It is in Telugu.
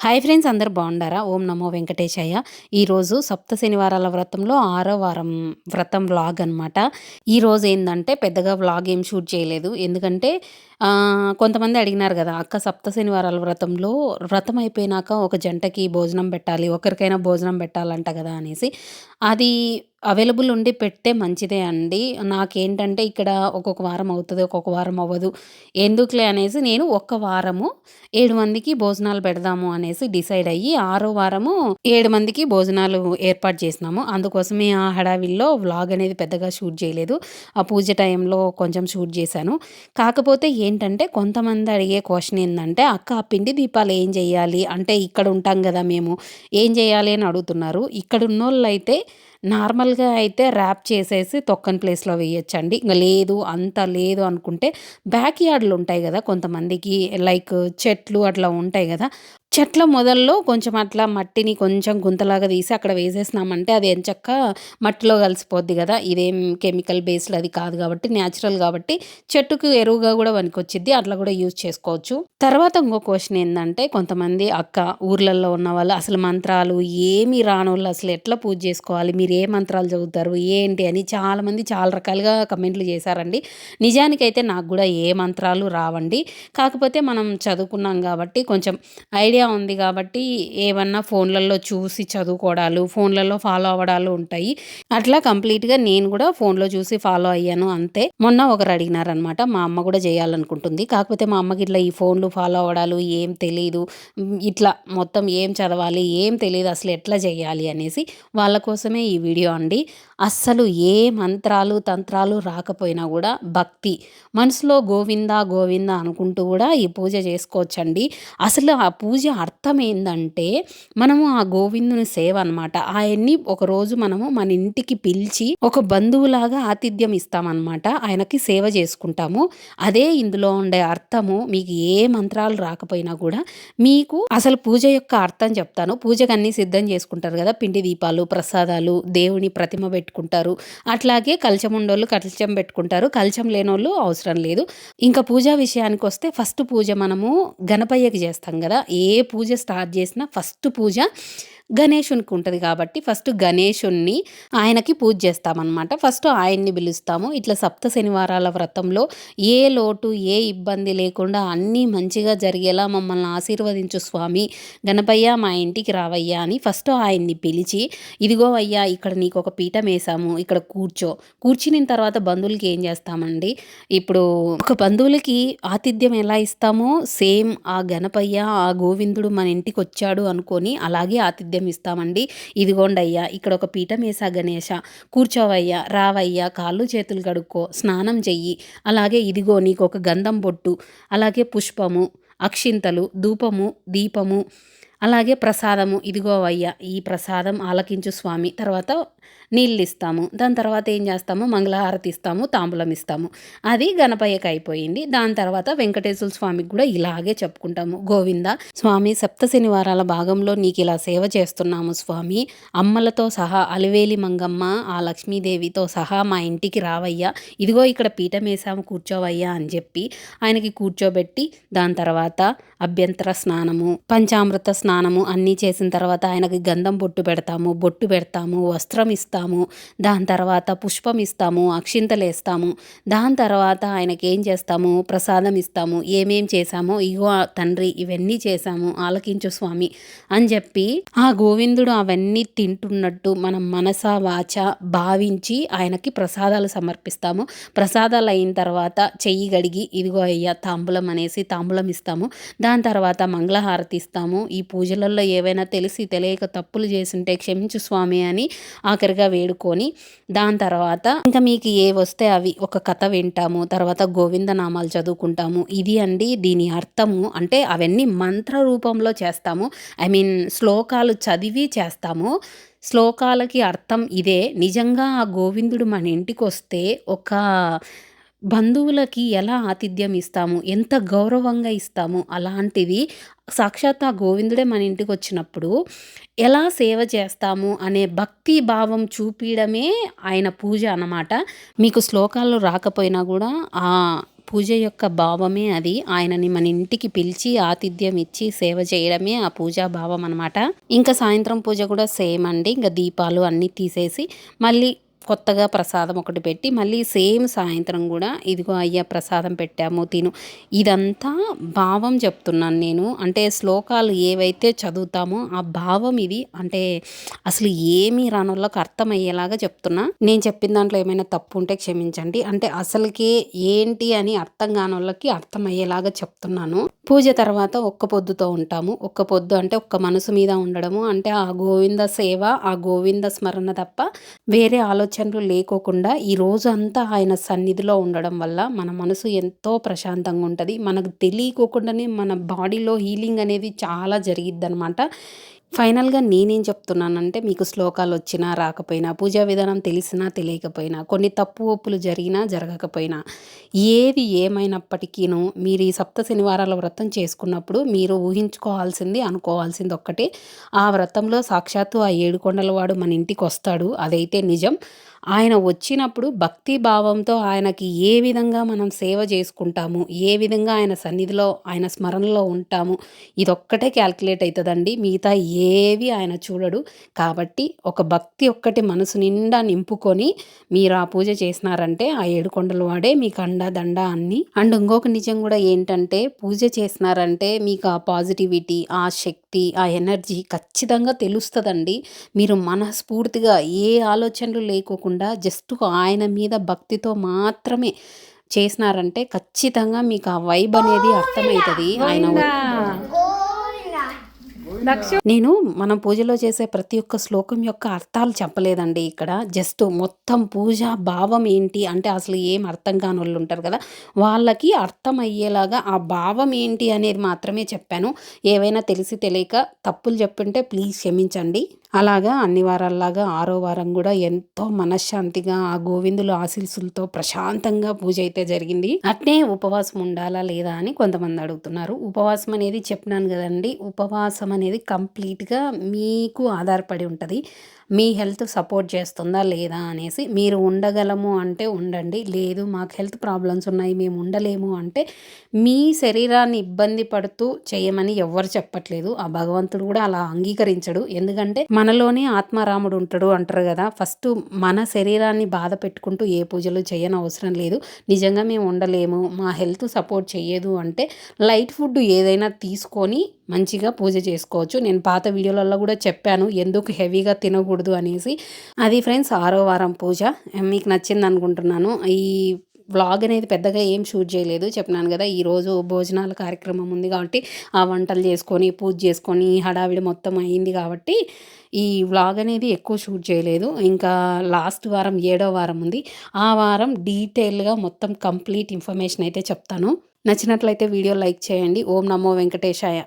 హాయ్ ఫ్రెండ్స్ అందరు బాగుండారా? ఓం నమో వెంకటేశయ్య ఈరోజు సప్త శనివారాల వ్రతంలో ఆరో వారం వ్రతం వ్లాగ్ అనమాట ఈరోజు ఏంటంటే పెద్దగా వ్లాగ్ ఏం షూట్ చేయలేదు. ఎందుకంటే కొంతమంది అడిగినారు కదా అక్క సప్త శనివారాల వ్రతంలో వ్రతం అయిపోయినాక ఒక జంటకి భోజనం పెట్టాలి ఒకరికైనా భోజనం పెట్టాలంట కదా అనేసి. అది అవైలబుల్ ఉండి పెట్టే మంచిదే అండి. నాకేంటంటే ఇక్కడ ఒక్కొక్క వారం అవుతుంది ఒక్కొక్క వారం అవ్వదు. ఎందుకులే అనేసి నేను ఒక్క వారము ఏడు మందికి భోజనాలు పెడదాము అనేసి డిసైడ్ అయ్యి ఆరో వారము ఏడు మందికి భోజనాలు ఏర్పాటు చేసినాము. అందుకోసమే ఆ హడావిల్లో వ్లాగ్ అనేది పెద్దగా షూట్ చేయలేదు. ఆ పూజ టైంలో కొంచెం షూట్ చేశాను. కాకపోతే ఏంటంటే కొంతమంది అడిగే క్వశ్చన్ ఏంటంటే అక్క ఆ పిండి దీపాలు ఏం చేయాలి? అంటే ఇక్కడ ఉంటాం కదా మేము. ఏం చేయాలి? అని అడుగుతున్నారు. ఇక్కడ ఉన్నోళ్ళు అయితే నార్మల్గా అయితే ర్యాప్ చేసేసి తొక్కని ప్లేస్లో వేయచ్చండి. ఇంకా లేదు అంత లేదు అనుకుంటే బ్యాక్ యార్డ్లు ఉంటాయి కదా కొంతమందికి లైక్ చెట్లు అట్లా ఉంటాయి కదా చెట్ల మొదల్లో కొంచెం అట్లా మట్టిని కొంచెం గుంతలాగా తీసి అక్కడ వేసేసినామంటే అది ఎంచక్క మట్టిలో కలిసిపోద్ది కదా. ఇదేం కెమికల్ బేస్డ్ అది కాదు కాబట్టి న్యాచురల్ కాబట్టి చెట్టుకు ఎరువుగా కూడా వనికొచ్చిద్ది అట్లా కూడా యూజ్ చేసుకోవచ్చు. తర్వాత ఇంకో క్వశ్చన్ ఏంటంటే కొంతమంది అక్క ఊర్లలో ఉన్న వాళ్ళు అసలు మంత్రాలు ఏమి రానోళ్ళు అసలు ఎట్లా పూజ చేసుకోవాలి? మీరు ఏ మంత్రాలు చదువుతారు? ఏంటి అని చాలామంది చాలా రకాలుగా కమెంట్లు చేశారండి. నిజానికైతే నాకు కూడా ఏ మంత్రాలు రావండి. కాకపోతే మనం చదువుకున్నాం కాబట్టి కొంచెం ఐడియా ఉంది కాబట్టి ఏమన్నా ఫోన్లలో చూసి చదువుకోవడాలు ఫోన్లలో ఫాలో అవ్వడాలు ఉంటాయి. అట్లా కంప్లీట్గా నేను కూడా ఫోన్లో చూసి ఫాలో అయ్యాను అంతే. మొన్న ఒకరు అడిగినారనమాట మా అమ్మ కూడా చేయాలనుకుంటుంది. కాకపోతే మా అమ్మకి ఇట్లా ఈ ఫోన్లు ఫాలో అవ్వడాలు ఏం తెలియదు ఇట్లా మొత్తం ఏం చదవాలి ఏం తెలియదు అసలు ఎట్లా చేయాలి అనేసి వాళ్ళ కోసమే ఈ వీడియో అండి. అస్సలు ఏ మంత్రాలు తంత్రాలు రాకపోయినా కూడా భక్తి. మనసులో గోవింద గోవింద అనుకుంటూ కూడా ఈ పూజ చేసుకోవచ్చండి. అసలు ఆ పూజ అర్థం ఏంటంటే మనము ఆ గోవిందుని సేవ అనమాట ఆయన్ని ఒకరోజు మనము మన ఇంటికి పిలిచి ఒక బంధువులాగా ఆతిథ్యం ఇస్తామన్నమాట ఆయనకి సేవ చేసుకుంటాము. అదే ఇందులో ఉండే అర్థము మీకు ఏ మంత్రాలు రాకపోయినా కూడా మీకు అసలు పూజ యొక్క అర్థం చెప్తాను. పూజకు అన్ని సిద్ధం చేసుకుంటారు కదా పిండి దీపాలు ప్రసాదాలు దేవుని ప్రతిమ పెట్టుకుంటారు. అట్లాగే కలచం ఉండోళ్ళు కలచం పెట్టుకుంటారు. కలచం లేనోళ్ళు అవసరం లేదు. ఇంకా పూజా విషయానికి వస్తే ఫస్ట్ పూజ మనము గణపయ్యకి చేస్తాం కదా. ఏ పూజ స్టార్ట్ చేసినా ఫస్ట్ పూజ గణేషునికి ఉంటుంది కాబట్టి ఫస్ట్ గణేషుణ్ణి ఆయనకి పూజ చేస్తామన్నమాట. ఫస్ట్ ఆయన్ని పిలుస్తాము. ఇట్లా సప్త శనివారాల వ్రతంలో ఏ లోటు ఏ ఇబ్బంది లేకుండా అన్నీ మంచిగా జరిగేలా మమ్మల్ని ఆశీర్వదించు స్వామి. గణపయ్య మా ఇంటికి రావయ్యా అని ఫస్ట్ ఆయన్ని పిలిచి ఇదిగో అయ్యా ఇక్కడ నీకు ఒక పీఠం వేసాము. ఇక్కడ కూర్చో. కూర్చుని తర్వాత బంధువులకి ఏం చేస్తామండి? ఇప్పుడు ఒక బంధువులకి ఆతిథ్యం ఎలా ఇస్తామో సేమ్ ఆ గణపయ్య ఆ గోవిందుడు మన ఇంటికి వచ్చాడు అనుకొని అలాగే ఆతిథ్యం నైవేద్యం ఇస్తామండి ఇదిగోండి అయ్యా ఇక్కడ ఒక పీఠం వేసా గణేష కూర్చోవయ్యా రావయ్యా కాళ్ళు చేతులు కడుక్కో స్నానం చెయ్యి. అలాగే ఇదిగో నీకు ఒక గంధం బొట్టు అలాగే పుష్పము అక్షింతలు ధూపము దీపము అలాగే ప్రసాదము. ఇదిగో అయ్యా ఈ ప్రసాదం ఆలకించు స్వామి. తర్వాత నీళ్ళు ఇస్తాము దాని తర్వాత ఏం చేస్తాము? మంగళహారతి ఇస్తాము తాంబూలం ఇస్తాము. అది గణపయ్యకి అయిపోయింది. దాని తర్వాత వెంకటేశ్వర స్వామికి కూడా ఇలాగే చెప్పుకుంటాము. గోవింద స్వామి సప్త శనివారాల భాగంలో నీకు ఇలా సేవ చేస్తున్నాము స్వామి. అమ్మలతో సహా అలివేలి మంగమ్మ ఆ లక్ష్మీదేవితో సహా మా ఇంటికి రావయ్యా. ఇదిగో ఇక్కడ పీఠం వేసాము కూర్చోవయ్యా అని చెప్పి ఆయనకి కూర్చోబెట్టి దాని తర్వాత అభ్యంతర స్నానము పంచామృత స్నానము అన్నీ చేసిన తర్వాత ఆయనకి గంధం బొట్టు పెడతాము. బొట్టు పెడతాము వస్త్రం ఇస్తాము. దాని తర్వాత పుష్పం ఇస్తాము అక్షింతలు వేస్తాము. దాని తర్వాత ఆయనకి ఏం చేస్తాము? ప్రసాదం ఇస్తాము. ఏమేం చేశామో? ఇగో తండ్రి ఇవన్నీ చేశాము. ఆలకించు స్వామి అని చెప్పి ఆ గోవిందుడు అవన్నీ తింటున్నట్టు మనం మనస వాచ భావించి ఆయనకి ప్రసాదాలు సమర్పిస్తాము. ప్రసాదాలు అయిన తర్వాత చెయ్యి గడిగి ఇదిగో అయ్యా తాంబూలం అనేసి తాంబూలం ఇస్తాము. దాని తర్వాత మంగళహారతి ఇస్తాము. ఈ పూజలలో ఏవైనా తెలిసి తెలియక తప్పులు చేసింటే క్షమించు స్వామి అని దగ్గరగా వేడుకొని దాని తర్వాత ఇంకా మీకు ఏ వస్తే అవి ఒక కథ వింటాము తర్వాత గోవింద నామాలు చదువుకుంటాము. ఇది అండి దీని అర్థము. అంటే అవన్నీ మంత్ర రూపంలో చేస్తాము. ఐ మీన్ శ్లోకాలు చదివి చేస్తాము. శ్లోకాలకి అర్థం ఇదే. నిజంగా ఆ గోవిందుడు మన ఇంటికి వస్తే ఒక బంధువులకి ఎలా ఆతిథ్యం ఇస్తాము? ఎంత గౌరవంగా ఇస్తాము? అలాంటివి సాక్షాత్ ఆ గోవిందుడే మన ఇంటికి వచ్చినప్పుడు ఎలా సేవ చేస్తాము అనే భక్తి భావం చూపించడమే ఆయన పూజ అన్నమాట. మీకు శ్లోకాలు రాకపోయినా కూడా ఆ పూజ యొక్క భావమే అది. ఆయనని మన ఇంటికి పిలిచి ఆతిథ్యం ఇచ్చి సేవ చేయడమే ఆ పూజా భావం అనమాట ఇంకా సాయంత్రం పూజ కూడా సేమ్ అండి. ఇంకా దీపాలు అన్నీ తీసేసి మళ్ళీ కొత్తగా ప్రసాదం ఒకటి పెట్టి మళ్ళీ సేమ్ సాయంత్రం కూడా ఇదిగో అయ్యా ప్రసాదం పెట్టాము తిను. ఇదంతా భావం చెప్తున్నాను నేను. అంటే శ్లోకాలు ఏవైతే చదువుతామో ఆ భావం ఇది. అంటే అసలు ఏమి రానోళ్ళకి అర్థమయ్యేలాగా చెప్తున్నా. నేను చెప్పిన దాంట్లో ఏమైనా తప్పు ఉంటే క్షమించండి. అంటే అసలుకే ఏంటి అని అర్థం కానోళ్ళకి అర్థమయ్యేలాగా చెప్తున్నాను. పూజ తర్వాత ఒక్క పొద్దుతో ఉంటాము. ఒక్క పొద్దు అంటే ఒక్క మనసు మీద ఉండడము. అంటే ఆ గోవింద సేవ ఆ గోవింద స్మరణ తప్ప వేరే ఆలోచనలు లేకోకుండా ఈ రోజు అంతా ఆయన సన్నిధిలో ఉండడం వల్ల మన మనసు ఎంతో ప్రశాంతంగా ఉంటుంది. మనకు తెలియకోకుండానే మన బాడీలో హీలింగ్ అనేది చాలా జరిగిద్ది అనమాట ఫైనల్గా నేనేం చెప్తున్నానంటే మీకు శ్లోకాలు వచ్చినా రాకపోయినా పూజా విధానం తెలిసినా తెలియకపోయినా కొన్ని తప్పు ఒప్పులు జరిగినా జరగకపోయినా ఏది ఏమైనప్పటికీను మీరు ఈ సప్త శనివారాల వ్రతం చేసుకున్నప్పుడు మీరు ఊహించుకోవాల్సింది అనుకోవాల్సింది ఒక్కటే. ఆ వ్రతంలో సాక్షాత్తు ఆ ఏడుకొండలవాడు మన ఇంటికి వస్తాడు. అదైతే నిజం. ఆయన వచ్చినప్పుడు భక్తి భావంతో ఆయనకి ఏ విధంగా మనం సేవ చేసుకుంటాము ఏ విధంగా ఆయన సన్నిధిలో ఆయన స్మరణలో ఉంటాము ఇదొక్కటే క్యాల్కులేట్ అవుతుందండి మిగతా ఏవి ఆయన చూడడు. కాబట్టి ఒక భక్తి ఒక్కటి మనసు నిండా నింపుకొని మీరు ఆ పూజ చేసినారంటే ఆ ఏడుకొండల వాడే మీకు అండ దండ అన్ని. అండ్ ఇంకొక నిజం కూడా ఏంటంటే పూజ చేసినారంటే మీకు ఆ పాజిటివిటీ ఆ శక్తి ఆ ఎనర్జీ ఖచ్చితంగా తెలుస్తుందండి. మీరు మనస్ఫూర్తిగా ఏ ఆలోచనలు లేకోకుండా కాకుండా జస్ట్ ఆయన మీద భక్తితో మాత్రమే చేసినారంటే ఖచ్చితంగా మీకు ఆ వైబ్ అనేది అర్థమవుతుంది. ఆయన నేను మనం పూజలో చేసే ప్రతి ఒక్క శ్లోకం యొక్క అర్థాలు చెప్పలేదండి ఇక్కడ. జస్ట్ మొత్తం పూజ భావం ఏంటి అంటే అసలు ఏం అర్థం కాని వాళ్ళు ఉంటారు కదా. వాళ్ళకి అర్థం అయ్యేలాగా ఆ భావం ఏంటి అనేది మాత్రమే చెప్పాను. ఏవైనా తెలిసి తెలియక తప్పులు చెప్పుంటే ప్లీజ్ క్షమించండి. అలాగా అన్ని వారాల్లాగా ఆరో వారం కూడా ఎంతో మనశ్శాంతిగా ఆ గోవిందుల ఆశీస్సులతో ప్రశాంతంగా పూజ అయితే జరిగింది. అట్నే ఉపవాసం ఉండాలా లేదా అని కొంతమంది అడుగుతున్నారు. ఉపవాసం అనేది చెప్పినాను కదండి. ఉపవాసం అనేది కంప్లీట్గా మీకు ఆధారపడి ఉంటుంది. మీ హెల్త్ సపోర్ట్ చేస్తుందా లేదా అనేసి మీరు ఉండగలము అంటే ఉండండి. లేదు మాకు హెల్త్ ప్రాబ్లమ్స్ ఉన్నాయి మేము ఉండలేము అంటే మీ శరీరాన్ని ఇబ్బంది పడుతూ చేయమని ఎవ్వరు చెప్పట్లేదు. ఆ భగవంతుడు కూడా అలా అంగీకరించడు. ఎందుకంటే మనలోనే ఆత్మారాముడు ఉంటాడు అంటారు కదా. ఫస్ట్ మన శరీరాన్ని బాధ పెట్టుకుంటూ ఏ పూజలు చేయని అవసరం లేదు. నిజంగా మేము ఉండలేము. మా హెల్త్ సపోర్ట్ చేయదు అంటే లైట్ ఫుడ్ ఏదైనా తీసుకొని మంచిగా పూజ చేసుకోవచ్చు. నేను పాత వీడియోలలో కూడా చెప్పాను ఎందుకు హెవీగా తినకూడదు అనేసి. అది ఫ్రెండ్స్ ఆరో వారం పూజ. మీకు నచ్చింది అనుకుంటున్నాను. ఈ వ్లాగ్ అనేది పెద్దగా ఏం షూట్ చేయలేదు. చెప్పినాను కదా ఈరోజు భోజనాల కార్యక్రమం ఉంది కాబట్టి ఆ వంటలు చేసుకొని పూజ చేసుకొని హడావిడి మొత్తం అయింది కాబట్టి ఈ వ్లాగ్ అనేది ఎక్కువ షూట్ చేయలేదు. ఇంకా లాస్ట్ వారం ఏడో వారం ఉంది. ఆ వారం డీటెయిల్గా మొత్తం కంప్లీట్ ఇన్ఫర్మేషన్ అయితే చెప్తాను. నచ్చినట్లయితే వీడియో లైక్ చేయండి. ఓం నమో వెంకటేశాయ.